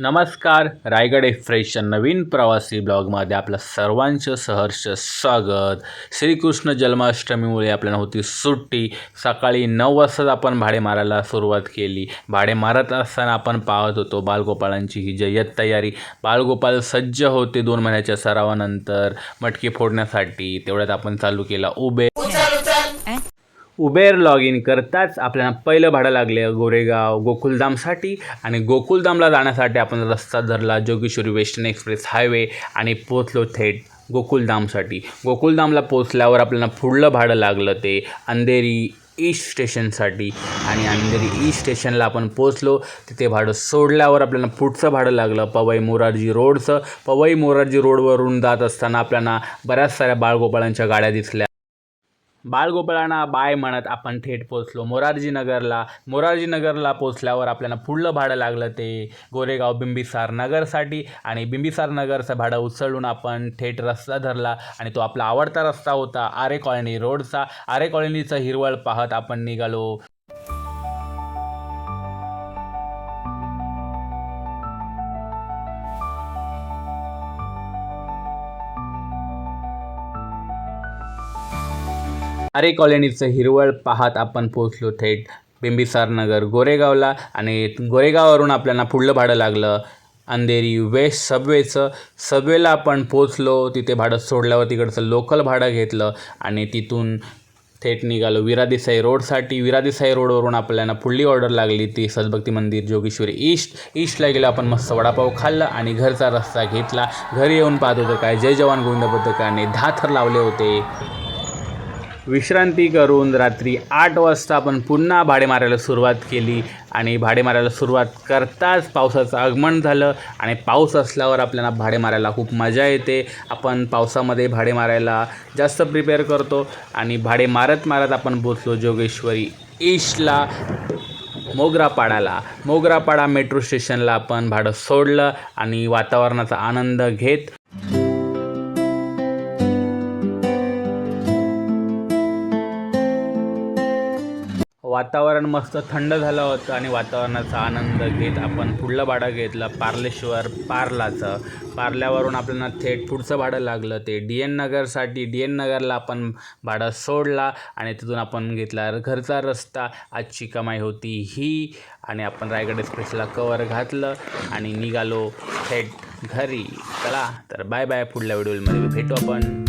नमस्कार रायगड एक्सप्रेसच्या नवीन प्रवासी ब्लॉगमध्ये आपलं सर्वांचं सहर्ष स्वागत. श्रीकृष्ण जन्माष्टमीमुळे आपल्याला होती सुट्टी. सकाळी नऊ वाजताच आपण भाडे मारायला सुरुवात केली. भाडे मारत असताना आपण पाहत होतो बालगोपाळांची ही जय्यत तयारी. बालगोपाल सज्ज होते दोन महिन्याच्या सरावानंतर. मटकी फोडण्यासाठी तेवढ्यात आपण चालू केला उबे हो, उबेर लॉग इन करताच आपल्याला पहिलं भाडं लागलं गोरेगाव गोकुलधामसाठी. आणि गोकुलधामला जाण्यासाठी आपण रस्ता धरला जोगेश्वरी वेस्टर्न एक्सप्रेस हायवे आणि पोचलो थेट गोकुलधामसाठी. गोकुलधामला पोचल्यावर आपल्याला पुढलं भाडं लागलं ते अंधेरी ईस्ट स्टेशनसाठी आणि अंधेरी ईस्ट स्टेशनला आपण पोचलो तिथे भाडं सोडल्यावर आपल्याला पुढचं भाडं लागलं पवई मोरारजी रोडचं. पवई मोरारजी रोडवरून जात असताना आपल्याला बऱ्याच साऱ्या बाळगोपाळांच्या गाड्या दिसल्या. बाळगोपाळांना बाय म्हणत आपण थेट पोचलो मोरारजी नगरला मोरारजी नगरला पोचल्यावर आपल्याला पुढलं भाडं लागलं ते गोरेगाव बिंबिसार नगरसाठी आणि बिंबिसार नगरचं भाडं उचलून आपण थेट रस्ता धरला आणि तो आपला आवडता रस्ता होता आरे कॉलनी रोडचा. आरे कॉलनीचं हिरवळ पाहत आपण निघालो. आरे कॉलनीचं हिरवळ पाहत आपण पोचलो थेट. बिंबिसार नगर गोरेगावला आणि गोरेगाववरून आपल्याला पुढलं भाडं लागलं. अंधेरी वेस्ट सबवेचं सबवेला आपण पोचलो तिथे भाडं सोडल्यावर तिकडचं लोकल भाडं घेतलं आणि तिथून थेट निघालो विरादेसाई रोडसाठी. विरादेसाई रोडवरून आपल्याला पुढली ऑर्डर लागली ती सद्भक्ती मंदिर जोगेश्वरी ईस्ट ईस्टला गेलो आपण मस्त वडापाव खाल्ला आणि घरचा रस्ता घेतला. घरी येऊन पाहत होतं काय? जय जवान गोविंद पथकाने धाथर थर लावले होते. विश्रांती करून रात्री आठ वाजता आपण पुन्हा भाडे मारायला सुरुवात केली आणि भाडे मारायला सुरुवात करताच पावसाचं आगमन झालं आणि पाऊस असल्यावर आपल्याला भाडे मारायला खूप मजा येते. आपण पावसामध्ये भाडे मारायला जास्त प्रिपेअर करतो आणि भाडे मारत मारत आपण पोचलो जोगेश्वरी ईशला मोगरापाडाला. मोगरापाडा मेट्रो स्टेशनला आपण भाडं सोडलं आणि वातावरणाचा आनंद घेत वातावरण मस्त थंड झालं होतं आणि वातावरणाचा आनंद घेत आपण पुढलं भाडं घेतलं पार्लेश्वर पार्लाचं. पार्ल्यावरून आपल्याला थेट पुढचं भाडं लागलं. ते डी एन नगरसाठी डी एन नगरला आपण भाडं सोडला आणि तिथून आपण घेतला घरचा रस्ता. आजची कमाई होती ही आणि आपण रायगड एक्सप्रेसला कवर घातलं आणि निघालो थेट घरी. चला तर बाय बाय पुढल्या व्हिडिओमध्ये भेटू आपण.